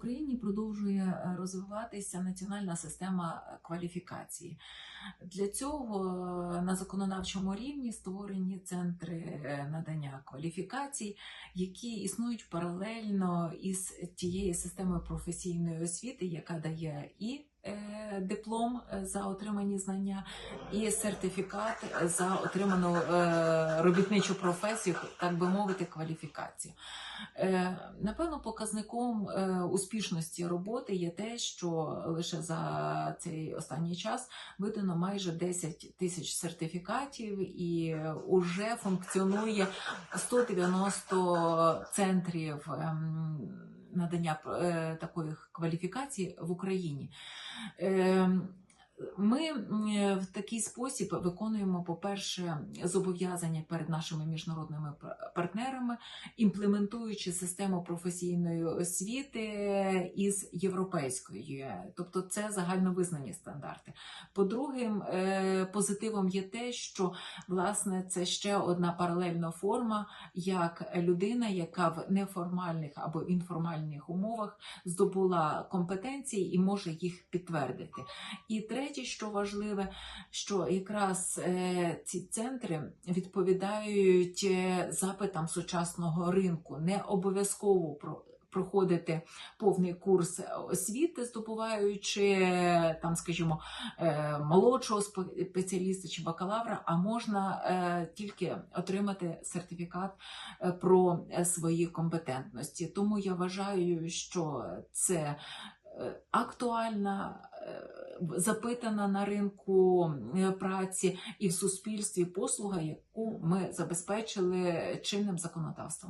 Україні продовжує е, розвиватися національна система кваліфікації. Для цього е, на законодавчому рівні створені центри е, надання кваліфікацій, які існують паралельно із тією системою професійної освіти, яка дає і диплом е, за отримані знання, і сертифікат за отриману е, робітничу професію, так би мовити, кваліфікацію. Е, Напевно, показником е, успішності роботи є те, що лише за цей останній час видано майже 10 тисяч сертифікатів і вже функціонує 190 центрів ем, надання е, такої кваліфікації в Україні. Ми в такий спосіб виконуємо, по-перше, зобов'язання перед нашими міжнародними партнерами, імплементуючи систему професійної освіти із європейської, тобто це загальновизнані стандарти. По-друге, е, позитивом є те, що власне це ще одна паралельна форма, як людина, яка в неформальних або інформальних умовах здобула компетенції і може їх підтвердити. І третє, що важливе, що якраз е, ці центри відповідають е, запитам сучасного ринку, не обов'язково про. Проходити повний курс освіти, здобуваючи е, там, скажімо, молодшого спеціаліста чи бакалавра, а можна тільки отримати сертифікат про свої компетентності. Тому я вважаю, що це актуальна, запитана на ринку е, праці і в суспільстві послуга, яку ми забезпечили чинним законодавством.